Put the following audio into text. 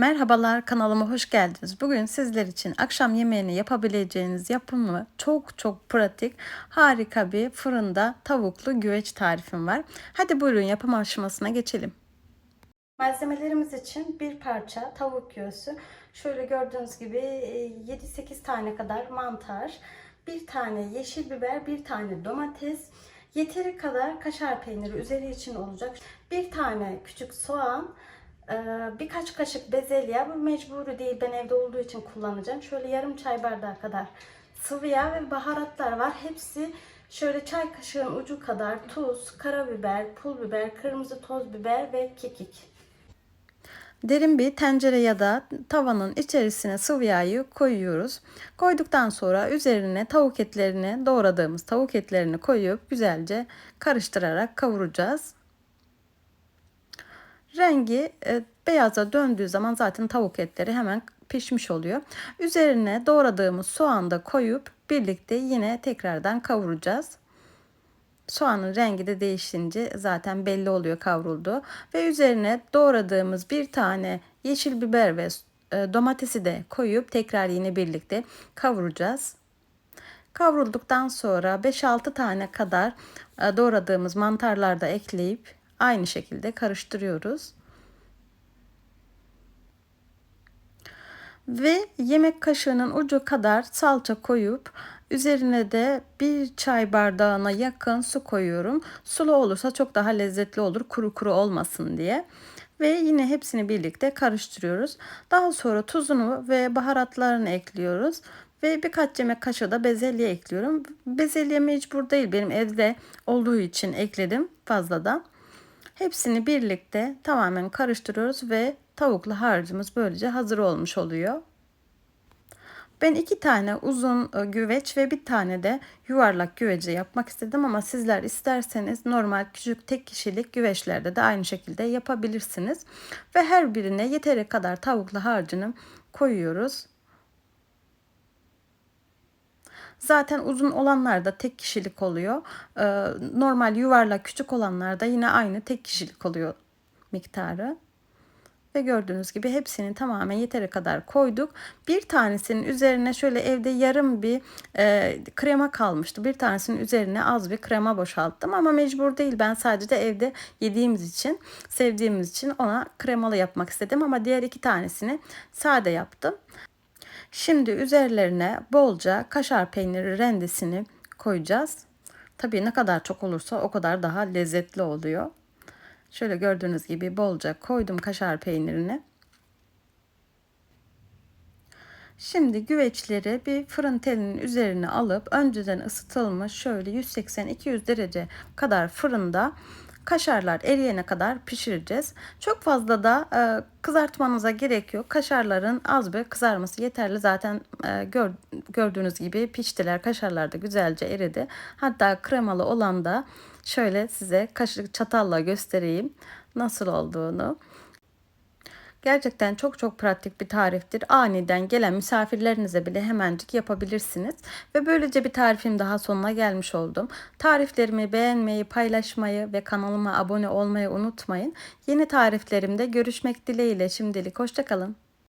Merhabalar kanalıma hoş geldiniz. Bugün sizler için akşam yemeğini yapabileceğiniz yapımı çok çok pratik harika bir fırında tavuklu güveç tarifim var. Hadi buyurun yapım aşamasına geçelim. Malzemelerimiz için bir parça tavuk göğsü. Şöyle gördüğünüz gibi 7-8 tane kadar mantar, bir tane yeşil biber, bir tane domates, yeteri kadar kaşar peyniri üzeri için olacak. Bir tane küçük soğan, birkaç kaşık bezelye. Bu mecburi değil. Ben evde olduğu için kullanacağım. Şöyle yarım çay bardağı kadar sıvı yağ ve baharatlar var. Hepsi şöyle çay kaşığın ucu kadar tuz, karabiber, pul biber, kırmızı toz biber ve kekik. Derin bir tencere ya da tavanın içerisine sıvı yağı koyuyoruz. Koyduktan sonra üzerine tavuk etlerini doğradığımız tavuk etlerini koyup güzelce karıştırarak kavuracağız. Rengi e, beyaza döndüğü zaman zaten tavuk etleri hemen pişmiş oluyor. Üzerine doğradığımız soğan da koyup birlikte yine tekrardan kavuracağız. Soğanın rengi de değişince zaten belli oluyor kavruldu. Ve üzerine doğradığımız bir tane yeşil biber ve e, domatesi de koyup tekrar yine birlikte kavuracağız. Kavrulduktan sonra 5-6 tane kadar e, doğradığımız mantarlar da ekleyip aynı şekilde karıştırıyoruz. Ve yemek kaşığının ucu kadar salça koyup üzerine de bir çay bardağına yakın su koyuyorum. Sulu olursa çok daha lezzetli olur kuru kuru olmasın diye. Ve yine hepsini birlikte karıştırıyoruz. Daha sonra tuzunu ve baharatlarını ekliyoruz. Ve birkaç yemek kaşığı da bezelye ekliyorum. Bezelye mecbur değil benim evde olduğu için ekledim fazladan. Hepsini birlikte tamamen karıştırıyoruz ve tavuklu harcımız böylece hazır olmuş oluyor. Ben iki tane uzun e, güveç ve bir tane de yuvarlak güveci yapmak istedim ama sizler isterseniz normal küçük tek kişilik güveçlerde de aynı şekilde yapabilirsiniz. Ve her birine yeteri kadar tavuklu harcını koyuyoruz. Zaten uzun olanlar da tek kişilik oluyor. Ee, normal yuvarlak küçük olanlar da yine aynı tek kişilik oluyor miktarı. Ve gördüğünüz gibi hepsini tamamen yeteri kadar koyduk. Bir tanesinin üzerine şöyle evde yarım bir e, krema kalmıştı. Bir tanesinin üzerine az bir krema boşalttım ama mecbur değil. Ben sadece evde yediğimiz için, sevdiğimiz için ona kremalı yapmak istedim. Ama diğer iki tanesini sade yaptım. Şimdi üzerlerine bolca kaşar peyniri rendesini koyacağız. Tabii ne kadar çok olursa o kadar daha lezzetli oluyor. Şöyle gördüğünüz gibi bolca koydum kaşar peynirini. Şimdi güveçleri bir fırın telinin üzerine alıp önceden ısıtılmış şöyle 180-200 derece kadar fırında Kaşarlar eriyene kadar pişireceğiz. Çok fazla da e, kızartmanıza gerek yok. Kaşarların az bir kızarması yeterli. Zaten e, gör, gördüğünüz gibi piştiler. Kaşarlar da güzelce eridi. Hatta kremalı olan da şöyle size kaşık çatalla göstereyim nasıl olduğunu. Gerçekten çok çok pratik bir tariftir. Aniden gelen misafirlerinize bile hemencik yapabilirsiniz. Ve böylece bir tarifim daha sonuna gelmiş oldum. Tariflerimi beğenmeyi, paylaşmayı ve kanalıma abone olmayı unutmayın. Yeni tariflerimde görüşmek dileğiyle şimdilik hoşçakalın.